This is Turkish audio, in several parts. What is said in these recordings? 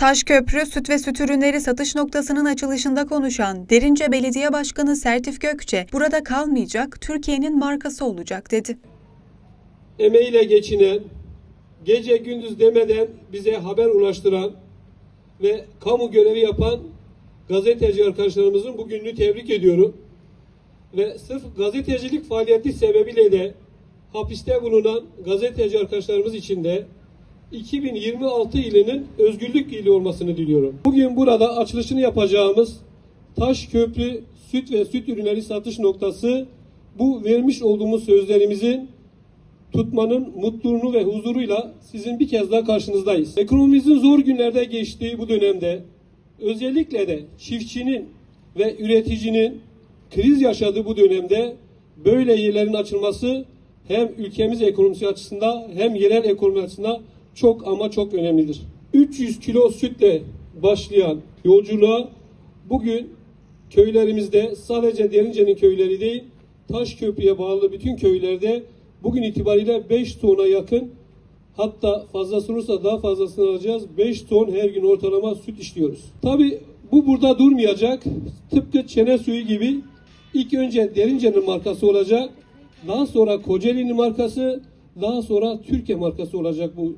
Taşköprü Süt ve Süt Ürünleri satış noktasının açılışında konuşan Derince Belediye Başkanı Sertif Gökçe, burada kalmayacak, Türkiye'nin markası olacak dedi. emeğiyle geçinen, gece gündüz demeden bize haber ulaştıran ve kamu görevi yapan gazeteci arkadaşlarımızın bugününü tebrik ediyorum. Ve sırf gazetecilik faaliyeti sebebiyle de hapiste bulunan gazeteci arkadaşlarımız için de 2026 yılının özgürlük yılı olmasını diliyorum. Bugün burada açılışını yapacağımız Taşköprü Süt ve Süt Ürünleri Satış Noktası bu vermiş olduğumuz sözlerimizin tutmanın mutluluğunu ve huzuruyla sizin bir kez daha karşınızdayız. Ekonomimizin zor günlerde geçtiği bu dönemde özellikle de çiftçinin ve üreticinin kriz yaşadığı bu dönemde böyle yerlerin açılması hem ülkemiz ekonomisi açısından hem yerel ekonomi açısından çok ama çok önemlidir. 300 kilo sütle başlayan yolculuğa bugün köylerimizde sadece Derince'nin köyleri değil Taşköprü'ye bağlı bütün köylerde bugün itibariyle 5 tona yakın hatta fazlası olursa daha fazlasını alacağız. 5 ton her gün ortalama süt işliyoruz. Tabi bu burada durmayacak. Tıpkı çene suyu gibi ilk önce Derince'nin markası olacak. Daha sonra Kocaeli'nin markası, daha sonra Türkiye markası olacak bu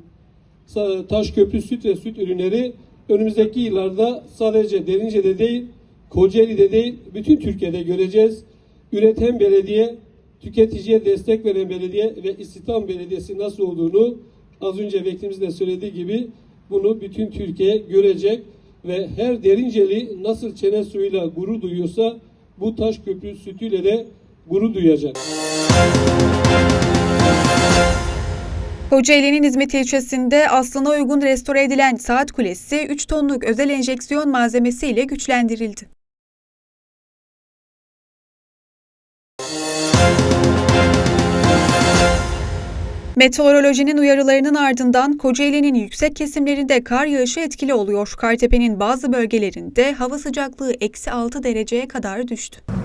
Taşköprü süt ve süt ürünleri önümüzdeki yıllarda sadece Derince'de değil, Kocaeli'de değil, bütün Türkiye'de göreceğiz. Üreten belediye, tüketiciye destek veren belediye ve istihdam belediyesi nasıl olduğunu az önce vekilimiz de söylediği gibi bunu bütün Türkiye görecek ve her Derinceli nasıl çene suyuyla gurur duyuyorsa bu Taşköprü sütüyle de gurur duyacak. Kocaeli'nin İzmit ilçesinde aslına uygun restore edilen saat kulesi 3 tonluk özel enjeksiyon malzemesiyle güçlendirildi. Meteorolojinin uyarılarının ardından Kocaeli'nin yüksek kesimlerinde kar yağışı etkili oluyor. Kartepe'nin bazı bölgelerinde hava sıcaklığı eksi 6 dereceye kadar düştü.